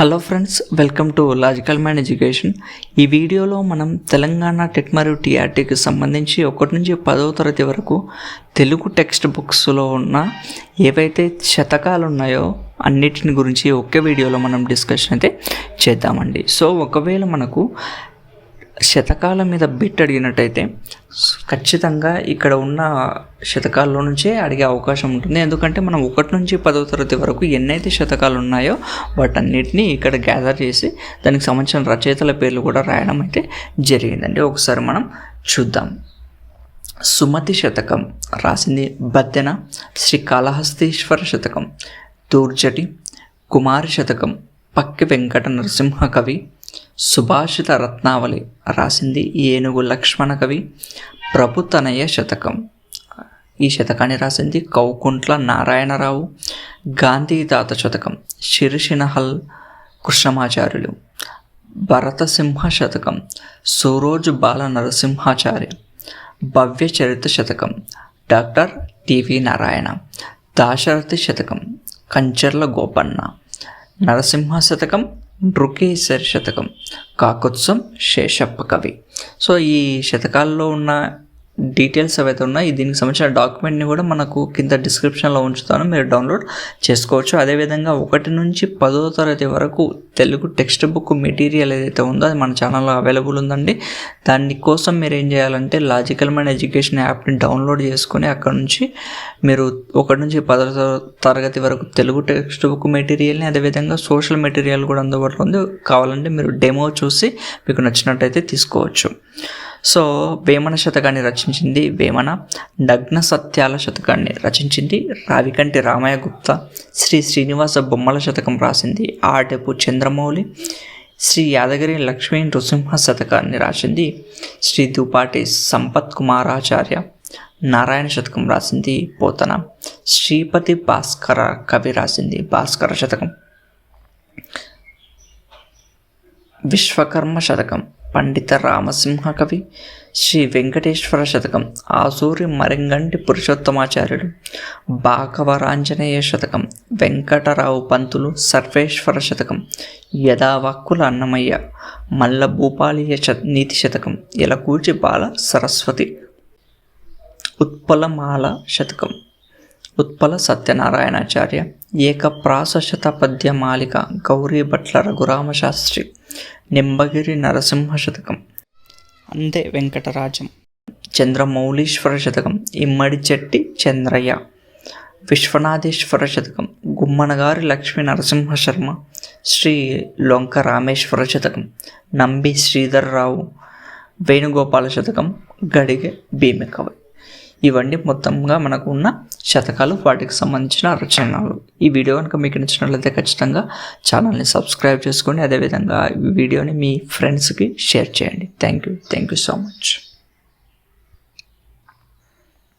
Hello friends welcome to logical man education ఈ వీడియోలో మనం తెలంగాణ టెట్ మరియు టీఆర్టీకి సంబంధించి ఒకటి నుంచి పదో తరగతి వరకు తెలుగు టెక్స్ట్ బుక్స్లో ఉన్న ఏవైతే శతకాలు ఉన్నాయో అన్నిటిని గురించి ఒకే వీడియోలో మనం డిస్కషన్ అయితే చేద్దామండి. సో ఒకవేళ మనకు శతకాల మీద బిట్ అడిగినట్టయితే ఖచ్చితంగా ఇక్కడ ఉన్న శతకాల్లో నుంచే అడిగే అవకాశం ఉంటుంది. ఎందుకంటే మనం ఒకటి నుంచి పదవ తరగతి వరకు ఎన్నైతే శతకాలు ఉన్నాయో వాటన్నిటిని ఇక్కడ గ్యాదర్ చేసి దానికి సంబంధించిన రచయితల పేర్లు కూడా రాయడం అయితే జరిగిందండి. ఒకసారి మనం చూద్దాం. సుమతి శతకం రాసింది బద్దెన శ్రీ కాళహస్తీశ్వర శతకం దూర్జటి కుమారి శతకం పక్కి వెంకట నరసింహ కవి సుభాషిత రత్నావళి రాసింది ఏనుగు లక్ష్మణ కవి ప్రభుతనయ శతకం. ఈ శతకాన్ని రాసింది కౌకుంట్ల నారాయణరావు గాంధీదాత శతకం శిరిషినహల్ కృష్ణమాచార్యులు భరతసింహ శతకం సూరోజు బాల నరసింహాచార్య భవ్య చరిత శతకం డాక్టర్ టివి నారాయణ దాశరథి శతకం కంచర్ల గోపన్న నరసింహ శతకం నృకేశ్వరి శతకం కాకుత్సం శేషప్ప కవి. సో ఈ శతకాల్లో ఉన్న డీటెయిల్స్ ఏవైతే ఉన్నాయో. దీనికి సంబంధించిన డాక్యుమెంట్ని కూడా మనకు కింద డిస్క్రిప్షన్లో ఉంచుతాను. మీరు డౌన్లోడ్ చేసుకోవచ్చు. అదేవిధంగా ఒకటి నుంచి పదో తరగతి వరకు తెలుగు టెక్స్ట్ బుక్ మెటీరియల్ ఏదైతే ఉందో అది మన ఛానల్లో అవైలబుల్ ఉందండి. దాని కోసం మీరు ఏం చేయాలంటే లాజికల్ మైండ్ ఎడ్యుకేషన్ యాప్ని డౌన్లోడ్ చేసుకొని అక్కడ నుంచి మీరు ఒకటి నుంచి పదో తరగతి వరకు తెలుగు టెక్స్ట్ బుక్ మెటీరియల్ని అదేవిధంగా సోషల్ మెటీరియల్ కూడా అందుబాటులో ఉంది. కావాలంటే మీరు డెమో చూసి మీకు నచ్చినట్టయితే తీసుకోవచ్చు. సో వేమన శతకాన్ని రచించింది వేమన నగ్న సత్యాల శతకాన్ని రచించింది రావికంటి రామయ్య గుప్తా శ్రీ శ్రీనివాస బొమ్మల శతకం రాసింది ఆటెపు చంద్రమౌళి శ్రీ యాదగిరి లక్ష్మీ నృసింహ శతకాన్ని రాసింది శ్రీ దుపాటి సంపత్ కుమారాచార్య నారాయణ శతకం రాసింది పోతన శ్రీపతి భాస్కర కవి రాసింది భాస్కర శతకం విశ్వకర్మ శతకం. పండిత రామసింహ కవి శ్రీ వెంకటేశ్వర శతకం ఆసూరి మరింగంటి పురుషోత్తమాచార్యుడు బాకవరాంజనేయ శతకం వెంకటరావు పంతులు సర్వేశ్వర శతకం యథావక్కుల అన్నమయ్య మల్ల భూపాలీయ నీతి శతకం ఎలకూచి బాల సరస్వతి ఉత్పలమాల శతకం. ఉత్పల సత్యనారాయణాచార్య ఏకప్రాస శతపద్య మాలిక గౌరీ భట్ల రఘురామశాస్త్రి నింబగిరి నరసింహ శతకం. అంతే వెంకటరాజం. చంద్రమౌళీశ్వర శతకం ఇమ్మడి చెట్టి చంద్రయ్య. విశ్వనాథేశ్వర శతకం గుమ్మనగారి లక్ష్మీ నరసింహ శర్మ. శ్రీ లొంక రామేశ్వర శతకం నంబి శ్రీధర్రావు వేణుగోపాల శతకం గడిగె భీమికవి. ఇవన్నీ మొత్తంగా మనకు ఉన్న శతకాలు వాటికి సంబంధించిన రచనలు. ఈ వీడియో కనుక మీకు నచ్చినట్లయితే ఖచ్చితంగా ఛానల్ని సబ్స్క్రైబ్ చేసుకోండి. అదేవిధంగా ఈ వీడియోని మీ ఫ్రెండ్స్కి షేర్ చేయండి. Thank you thank you so much